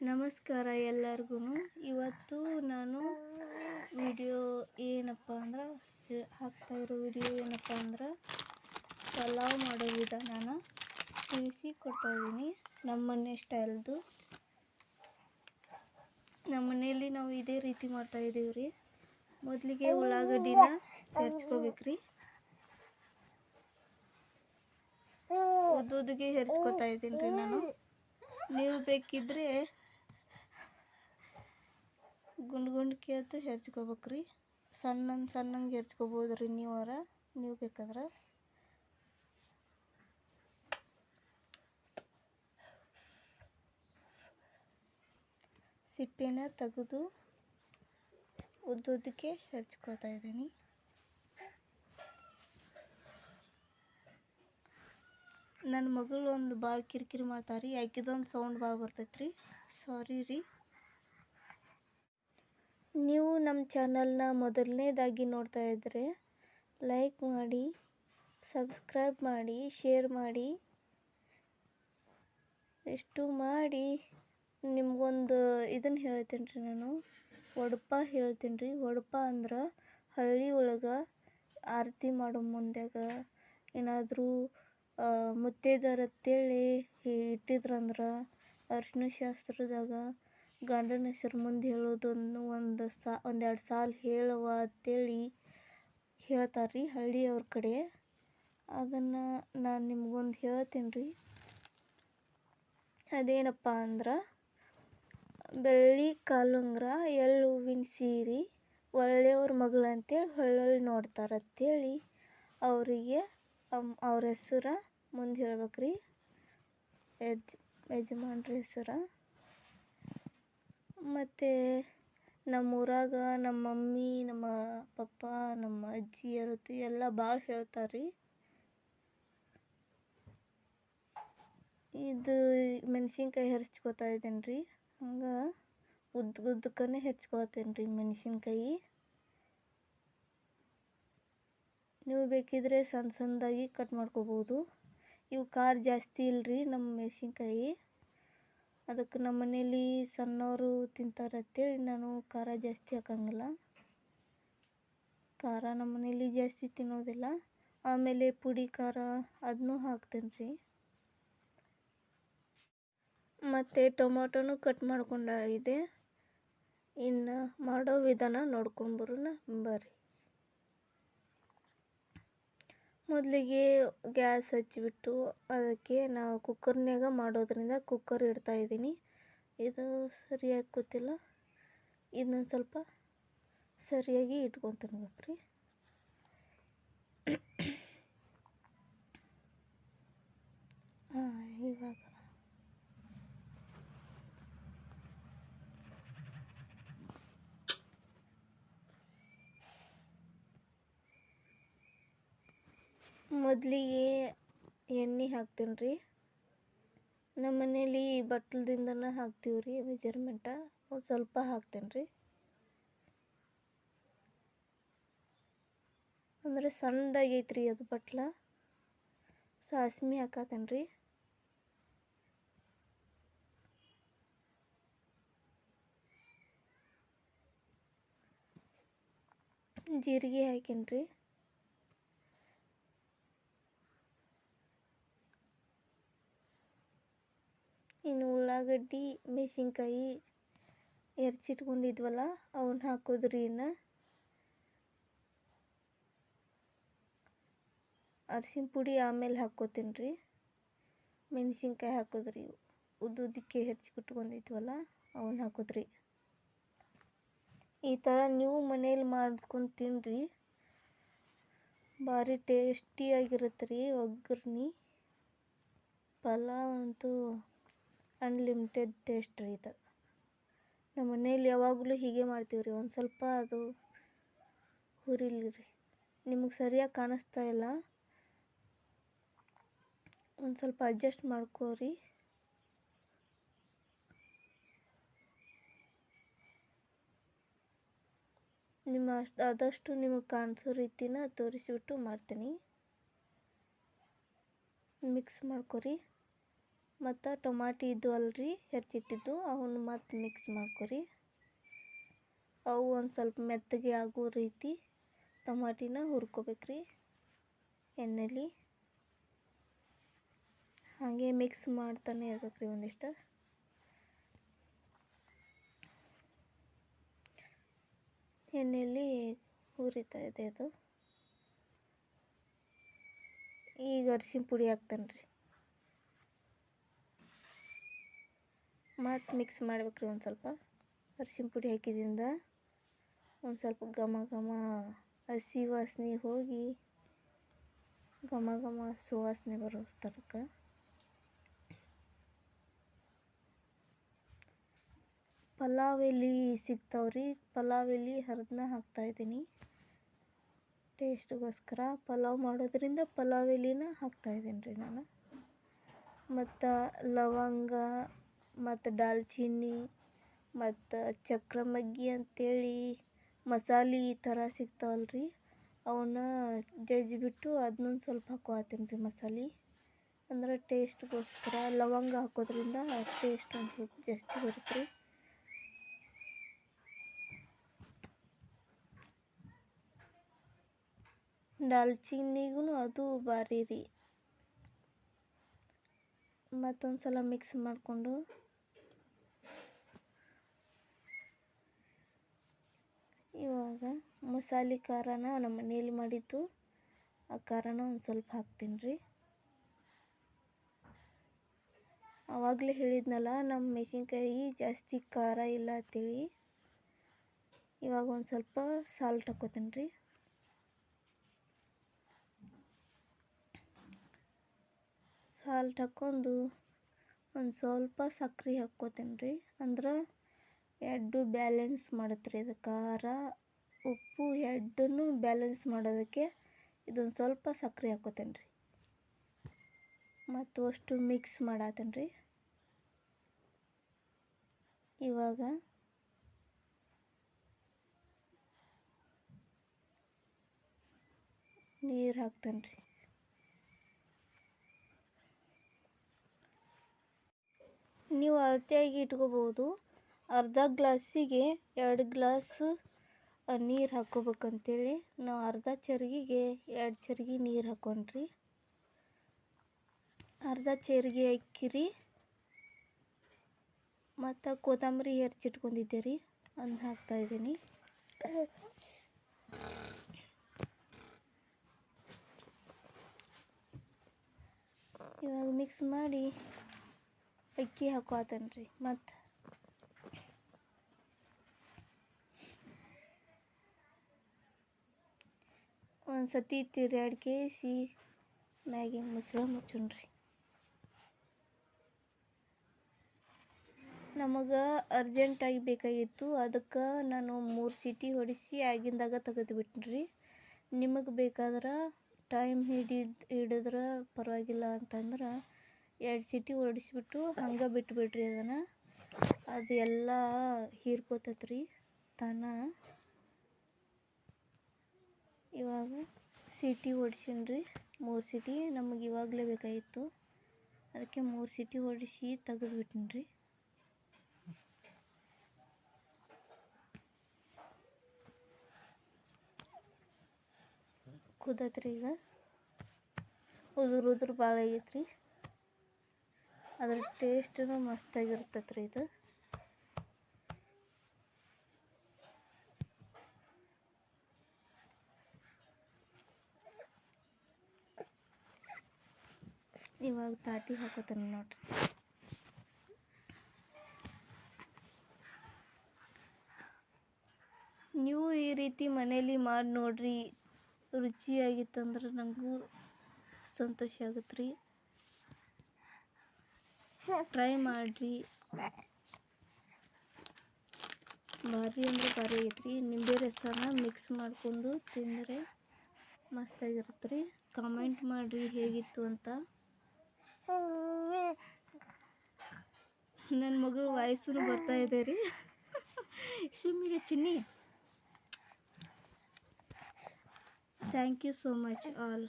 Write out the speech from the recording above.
ನಮಸ್ಕಾರ ಎಲ್ಲರಿಗೂ ಇವತ್ತು ನಾನು ವಿಡಿಯೋ ಏನಪ್ಪ ಅಂದ್ರೆ ಹಾಕ್ತಾ ಇರೋ ವಿಡಿಯೋ ಏನಪ್ಪ ಅಂದ್ರೆ, ಪಲಾವ್ ಮಾಡೋ ವಿಧಾನನ ತಿಳಿಸಿ ಕೊಡ್ತಾ ಇದ್ದೀನಿ ನಮ್ಮ ಮನೆ ಸ್ಟೈಲ್ದು. ನಮ್ಮ ಮನೆಯಲ್ಲಿ ನಾವು ಇದೇ ರೀತಿ ಮಾಡ್ತಾ ಇದ್ದೀವಿ ರೀ ಮೊದಲಿಗೆ ಉಳ್ಳಾಗಡ್ಡಿನ ಹೆಚ್ಕೋಬೇಕ್ರಿ ಉದ್ದುದ್ದಿಗೆ ಹೆರ್ಚ್ಕೊತಾ ಇದ್ದೀನಿ ರೀ ನಾನು. ನೀವು ಬೇಕಿದ್ರೆ ಗುಂಡು ಅದು ಹೆರ್ಚ್ಕೊಬೇಕ್ ರೀ ಸಣ್ಣ ಸಣ್ಣಗೆ ಹೆರ್ಚ್ಕೋಬೋದು ರೀ ನೀವರ ನೀವು ಬೇಕಾದ್ರೆ. ಸಿಪ್ಪೆನ ತೆಗೆದು ಉದ್ದುದ್ದಕ್ಕೆ ಹೆಚ್ಕೋತಾ ಇದ್ದೀನಿ. ನನ್ನ ಮಗಳು ಒಂದು ಭಾಳ ಕಿರಿಕಿರಿ ಮಾಡ್ತಾರೆ. ರೀ ಯಾಕಿದೊಂದು ಸೌಂಡ್ ಭಾಳ ಬರ್ತೈತ್ರಿ. ಸಾರಿ ರೀ. ನೀವು ನಮ್ಮ ಚಾನಲ್ನ ಮೊದಲನೇದಾಗಿ ನೋಡ್ತಾ ಇದ್ದರೆ ಲೈಕ್ ಮಾಡಿ, ಸಬ್ಸ್ಕ್ರೈಬ್ ಮಾಡಿ, ಶೇರ್ ಮಾಡಿ. ಎಷ್ಟು ಮಾಡಿ. ನಿಮಗೊಂದು ಇದನ್ನು ಹೇಳ್ತೀನಿ ರೀ ನಾನು. ಒಡಪ ಹೇಳ್ತೀನಿ ರೀ. ಒಡಪ ಅಂದ್ರೆ ಹಳ್ಳಿ ಒಳಗೆ ಆರತಿ ಮಾಡೋ ಮುಂದ್ಯಾಗ ಏನಾದರೂ ಮುತ್ತೈದಾರ ಅಂತೇಳಿ ಇಟ್ಟಿದ್ರಂದ್ರೆ ಅರಿಶಿನ ಶಾಸ್ತ್ರದಾಗ ಗಂಡನ ಹೆಸರು ಮುಂದೆ ಹೇಳೋದನ್ನು ಒಂದು ಸಾ ಒಂದೆರಡು ಸಾಲು ಹೇಳುವ ಅಂತೇಳಿ ಹೇಳ್ತಾರೆ ರೀ ಹಳ್ಳಿಯವ್ರ ಕಡೆ. ಅದನ್ನು ನಾನು ನಿಮ್ಗೊಂದು ಹೇಳ್ತೀನಿ ರೀ ಅದೇನಪ್ಪ ಅಂದ್ರೆ, ಬೆಳ್ಳಿ ಕಾಲುಂಗ್ರ ಎಳ್ಳು ಹೂವಿನ ಸೀರೆ ಒಳ್ಳೆಯವ್ರ ಮಗಳು ಅಂತೇಳಿ ಹೊಳ್ಳೊಳ್ಳಿ ನೋಡ್ತಾರೆ ಅಂತೇಳಿ ಅವರಿಗೆ ಅವ್ರ ಹೆಸರು ಮುಂದೆ ಹೇಳ್ಬೇಕು ರೀ ಯಜ್, ಯಜಮಾನ್ರ ಹೆಸರು. ಮತ್ತು ನಮ್ಮ ಊರಾಗ ನಮ್ಮ ಮಮ್ಮಿ, ನಮ್ಮ ಪಪ್ಪ, ನಮ್ಮ ಅಜ್ಜಿಯರು ಎಲ್ಲ ಭಾಳ ಹೇಳ್ತಾರೆ ರೀ ಇದು ಮೆಣಸಿನ್ಕಾಯಿ ಹೆರ್ಚ್ಕೊತಾ ಇದ್ದೀನಿ ರೀ ಹಂಗೆ ಉದ್ದ ಉದ್ದಕ್ಕನೆ ಹೆಚ್ಕೊತೀನಿ ರೀ ಮೆಣಸಿನ್ಕಾಯಿ. ನೀವು ಬೇಕಿದ್ರೆ ಸಣ್ಣ ಸಣ್ಣದಾಗಿ ಕಟ್ ಮಾಡ್ಕೋಬೋದು. ಇವು ಖಾರ ಜಾಸ್ತಿ ಇಲ್ಲರಿ ನಮ್ಮ ಮೆಣಸಿನ್ಕಾಯಿ. ಅದಕ್ಕೆ ನಮ್ಮ ಮನೇಲಿ ಸಣ್ಣವರು ತಿಂತಾರೆ ಅಂತೇಳಿ ನಾನು ಖಾರ ಜಾಸ್ತಿ ಹಾಕಂಗಿಲ್ಲ. ಖಾರ ನಮ್ಮ ಮನೇಲಿ ಜಾಸ್ತಿ ತಿನ್ನೋದಿಲ್ಲ. ಆಮೇಲೆ ಪುಡಿ ಖಾರ ಅದನ್ನೂ ಹಾಕ್ತೇನೆ ರೀ. ಮತ್ತು ಟೊಮೊಟೊನು ಕಟ್ ಮಾಡ್ಕೊಂಡಾಗಿದೆ ಇನ್ನು ಮಾಡೋ ವಿಧಾನ ನೋಡ್ಕೊಂಡು ಬರೋಣ. ಬರ್ರಿ. ಮೊದಲಿಗೆ ಗ್ಯಾಸ್ ಹಚ್ಚಿಬಿಟ್ಟು ಅದಕ್ಕೆ ನಾವು ಕುಕ್ಕರ್ನ್ಯಾಗ ಮಾಡೋದರಿಂದ ಕುಕ್ಕರ್ ಇಡ್ತಾಯಿದ್ದೀನಿ ಇದು ಸರಿಯಾಗಿ ಗೊತ್ತಿಲ್ಲ. ಇನ್ನೊಂದು ಸ್ವಲ್ಪ ಸರಿಯಾಗಿ ಇಟ್ಕೊತೀನಿ ರೀ ಹಾಂ, ಇವಾಗ ಮೊದಲಿಗೆ ಎಣ್ಣೆ ಹಾಕ್ತೀನಿ ರೀ ನಮ್ಮ ಮನೇಲಿ ಬಟ್ಲದಿಂದನೇ ಹಾಕ್ತೀವಿ ರೀ ಮೆಜರ್ಮೆಂಟ ಸ್ವಲ್ಪ ಹಾಕ್ತೇನೆ ರೀ ಅಂದರೆ ಸಣ್ಣದಾಗೈತೆ ರೀ ಅದು ಬಟ್ಲ. ಸಾಸ್ಮಿ ಹಾಕತ್ತೇನೆ ರೀ ಜೀರಿಗೆ ಹಾಕೀನಿ ರೀ ಇನ್ನು ಉಳ್ಳಾಗಡ್ಡಿ, ಮೆಣಸಿನ್ಕಾಯಿ ಹೆಚ್ಚಿಟ್ಕೊಂಡಿದ್ವಲ್ಲ ಅವನ್ನ ಹಾಕೋದ್ರಿ ಇನ್ನು? ಅರ್ಶಿನ ಪುಡಿ ಆಮೇಲೆ ಹಾಕ್ಕೋತೀನಿ ರೀ ಮೆಣಸಿನ್ಕಾಯಿ ಹಾಕೋದ್ರಿ. ಉದ್ದುದ್ದಕ್ಕೆ ಹೆಚ್ಚಿಟ್ಕೊಂಡಿದ್ವಲ್ಲ ಅವನ್ನ ಹಾಕೋದ್ರಿ. ಈ ಥರ ನೀವು ಮನೇಲಿ ಮಾಡ್ಕೊಂಡು ತಿನ್ನಿರಿ ಭಾರಿ ಟೇಸ್ಟಿಯಾಗಿರುತ್ತೆ ರೀ ಒಗ್ಗರ್ಣಿ. ಪಲಾವ್ ಅಂತೂ ಅನ್ಲಿಮಿಟೆಡ್ ಟೇಸ್ಟ್ ರೀ ಇದು. ನಮ್ಮ ಮನೇಲಿ ಯಾವಾಗಲೂ ಹೀಗೆ ಮಾಡ್ತೀವಿ ರೀ. ಒಂದು ಸ್ವಲ್ಪ ಅದು ಹುರಿಲಿ ರೀ. ನಿಮಗೆ ಸರಿಯಾಗಿ ಕಾಣಿಸ್ತಾ ಇಲ್ಲ. ಒಂದು ಸ್ವಲ್ಪ ಅಡ್ಜಸ್ಟ್ ಮಾಡ್ಕೋರಿ. ನಿಮ್ಮ ಅಷ್ಟು ಆದಷ್ಟು ನಿಮಗೆ ಕಾಣಿಸೋ ರೀತಿನ ತೋರಿಸಿಬಿಟ್ಟು ಮಾಡ್ತೀನಿ. ಮಿಕ್ಸ್ ಮಾಡ್ಕೊರಿ. ಮತ್ತು ಟೊಮಾಟಿ ಇದ್ದು ಅಲ್ರಿ, ಹೆಚ್ಚಿಟ್ಟಿದ್ದು. ಅವನ್ನ ಮತ್ತು ಮಿಕ್ಸ್ ಮಾಡ್ಕೊರಿ. ಅವು ಒಂದು ಸ್ವಲ್ಪ ಮೆತ್ತಗೆ ಆಗೋ ರೀತಿ ಟೊಮಾಟಿನ ಹುರ್ಕೋಬೇಕ್ರಿ, ಎಣ್ಣೆಲಿ. ಹಾಗೆ ಮಿಕ್ಸ್ ಮಾಡ್ತಾನೆ ಇರ್ಬೇಕ್ರಿ ಒಂದಿಷ್ಟು. ಎಣ್ಣೆಯಲ್ಲಿ ಹುರಿತಾ ಇದೆ ಅದು. ಈಗ ಅರಿಶಿನ ಪುಡಿ ಹಾಕ್ತಾನೆ ರೀ ಮತ್ತು ಮಿಕ್ಸ್ ಮಾಡ್ಬೇಕು ರೀ ಒಂದು ಸ್ವಲ್ಪ. ಅರ್ಶಿನ ಪುಡಿ ಹಾಕಿದಿಂದ ಒಂದು ಸ್ವಲ್ಪ ಘಮ ಘಮ ಹಸಿ ವಾಸನೆ ಹೋಗಿ ಘಮ ಘಮ ಸುವಾಸನೆ ಬರೋ ತನಕ ಪಲಾವ್ ಎಲೆ ಸಿಗ್ತಾವ್ರಿ. ಪಲಾವ್ ಎಲೆ ಹರಿದನ್ನ ಹಾಕ್ತಾಯಿದ್ದೀನಿ ಟೇಸ್ಟ್ಗೋಸ್ಕರ ಪಲಾವ್ ಮಾಡೋದ್ರಿಂದ ಪಲಾವ್ ಎಲೆನ ಹಾಕ್ತಾಯಿದ್ದೀನಿ ರೀ ನಾನು. ಮತ್ತು ಲವಂಗ ಮತ್ತು ದಾಲ್ಚಿನ್ನಿ, ಮತ್ತು ಚಕ್ರ ಮಗ್ಗಿ ಅಂತೇಳಿ ಮಸಾಲೆ ಈ ಥರ ಸಿಗ್ತಾವಲ್ರಿ. ಅವನ್ನ ಜಜ್ಜಿಬಿಟ್ಟು ಅದನ್ನೊಂದು ಸ್ವಲ್ಪ ಹಾಕ್ಕೊಳ್ತೀನಿ ರೀ ಮಸಾಲೆ. ಅಂದ್ರೆ ಟೇಸ್ಟ್ಗೋಸ್ಕರ ಲವಂಗ ಹಾಕೋದ್ರಿಂದ ಟೇಸ್ಟ್ ಒಂದು ಸ್ವಲ್ಪ ಜಾಸ್ತಿ ಬರುತ್ತೆ. ರೀ ದಾಲ್ಚಿನ್ನಿಗೂ ಅದು ಭಾರಿ ರೀ. ಮತ್ತೊಂದು ಸಲ ಮಿಕ್ಸ್ ಮಾಡಿಕೊಂಡು ಮಸಾಲೆ ಖಾರನ ನಮ್ಮ ಮನೇಲಿ ಮಾಡಿದ್ದು, ಆ ಖಾರನ ಒಂದು ಸ್ವಲ್ಪ ಹಾಕ್ತೀನಿ ರೀ ಆವಾಗಲೇ ಹೇಳಿದ್ನಲ್ಲ ನಮ್ಮ ಮೆಣಸಿನ್ಕಾಯಿ ಜಾಸ್ತಿ ಖಾರ ಇಲ್ಲ ಅಂತೇಳಿ. ಇವಾಗ ಒಂದು ಸ್ವಲ್ಪ ಸಾಲ್ಟ್ ಹಾಕೋತೀನಿ ರೀ ಸಾಲ್ಟ್ ಹಾಕ್ಕೊಂಡು ಒಂದು ಸ್ವಲ್ಪ ಸಕ್ರೆ ಹಾಕ್ಕೋತೀನಿ ರೀ ಅಂದ್ರೆ ಎರಡು ಬ್ಯಾಲೆನ್ಸ್ ಮಾಡುತ್ತೆ ರೀ ಅದು ಖಾರ. ಉಪ್ಪು ಎರಡನ್ನೂ ಬ್ಯಾಲೆನ್ಸ್ ಮಾಡೋದಕ್ಕೆ ಇದೊಂದು ಸ್ವಲ್ಪ ಸಕ್ಕರೆ ಹಾಕೋತೇನೆ ರೀ ಮತ್ತು ಅಷ್ಟು ಮಿಕ್ಸ್ ಮಾಡತ್ತೇನೆ ರೀ ಇವಾಗ ನೀರು ಹಾಕ್ತೇನೆ ರೀ ನೀವು ಅಳತೆಯಾಗಿ ಇಟ್ಕೋಬೋದು ಅರ್ಧ ಗ್ಲಾಸಿಗೆ ಎರಡು ಗ್ಲಾಸ್ ನೀರು ಹಾಕ್ಕೋಬೇಕಂತೇಳಿ ನಾವು ಅರ್ಧ ಚರ್ಗಿಗೆ ಎರಡು ಚರ್ಗಿ ನೀರು ಹಾಕೊಂಡ್ರಿ. ಅರ್ಧ ಚರ್ಗಿ ಅಕ್ಕಿ ಮತ್ತು ಕೊತ್ತಂಬರಿ ಹೆಚ್ಚಿಟ್ಕೊಂಡಿದ್ದೆ ರೀ ಹಾಕ್ತಾ ಹಾಕ್ತಾಯಿದ್ದೀನಿ ಇವಾಗ ಮಿಕ್ಸ್ ಮಾಡಿ ಅಕ್ಕಿ ಹಾಕೋತೇನೆ ರೀ ಮತ್ತು ಒಂದು ಸತಿ ತಿರ್ಯಾಡಿ ಕೇಸಿ ಮ್ಯಾಗಿನ ಮುಚ್ಚಳ ಮುಚ್ಚನ್ರಿ ನಮಗೆ ಅರ್ಜೆಂಟಾಗಿ ಬೇಕಾಗಿತ್ತು, ಅದಕ್ಕೆ ನಾನು ಮೂರು ಸೀಟಿ ಹೊಡಿಸಿ ಆಗಿಂದಾಗ ತೆಗೆದುಬಿಟ್ನಿ ರೀ. ನಿಮಗೆ ಬೇಕಾದ್ರೆ ಟೈಮ್ ಹಿಡಿದು ಹಿಡಿದ್ರೆ ಪರವಾಗಿಲ್ಲ ಅಂತಂದ್ರೆ ಎರಡು ಸೀಟಿ ಹೊಡಿಸ್ಬಿಟ್ಟು ಹಂಗೆ ಬಿಟ್ಬಿಡ್ರಿ ಅದನ್ನು. ಅದು ಎಲ್ಲ ಹೀರ್ಕೋತೈತೆ ರೀ ತಾನ. ಇವಾಗ ಸೀಟಿ ಹೊಡ್ಸೀನಿ ಮೂರು ಸೀಟಿ ನಮಗೆ ಇವಾಗಲೇ ಬೇಕಾಗಿತ್ತು. ಅದಕ್ಕೆ ಮೂರು ಸೀಟಿ ಹೊಡಿಸಿ ತೆಗೆದ್ಬಿಟ್ಟಿನಿ ರೀ ಕುದತ್ರಿ ಈಗ. ಉದುರು ಉದುರು ಭಾಳ ಆಗೈತೆ ರೀ ಅದ್ರ ಟೇಸ್ಟೂ ಮಸ್ತಾಗಿರ್ತೈತೆ ರೀ ಇದು. ಇವಾಗ ತಾಟಿ ಹಾಕೋತಾನೆ ನೋಡ್ರಿ. ನೀವು ಈ ರೀತಿ ಮನೇಲಿ ಮಾಡಿ ನೋಡ್ರಿ, ರುಚಿಯಾಗಿತ್ತಂದ್ರೆ ನನಗೂ ಸಂತೋಷ ಆಗುತ್ತೆ ರೀ ಟ್ರೈ ಮಾಡಿರಿ. ಭಾರಿ ಅಂದರೆ ಭಾರಿ ಐತ್ರಿ. ನಿಂಬೆ ರಸನ ಮಿಕ್ಸ್ ಮಾಡ್ಕೊಂಡು ತಿಂದರೆ ಮಸ್ತಾಗಿರುತ್ತೆ ರೀ ಕಾಮೆಂಟ್ ಮಾಡಿರಿ ಹೇಗಿತ್ತು ಅಂತ. ನನ್ನ ಮಗಳು ವಾಯ್ಸೂ ಬರ್ತಾ ಇದೆ ರೀ. ಸುಮ್ಮಿರಿ Chinni. Thank you so much all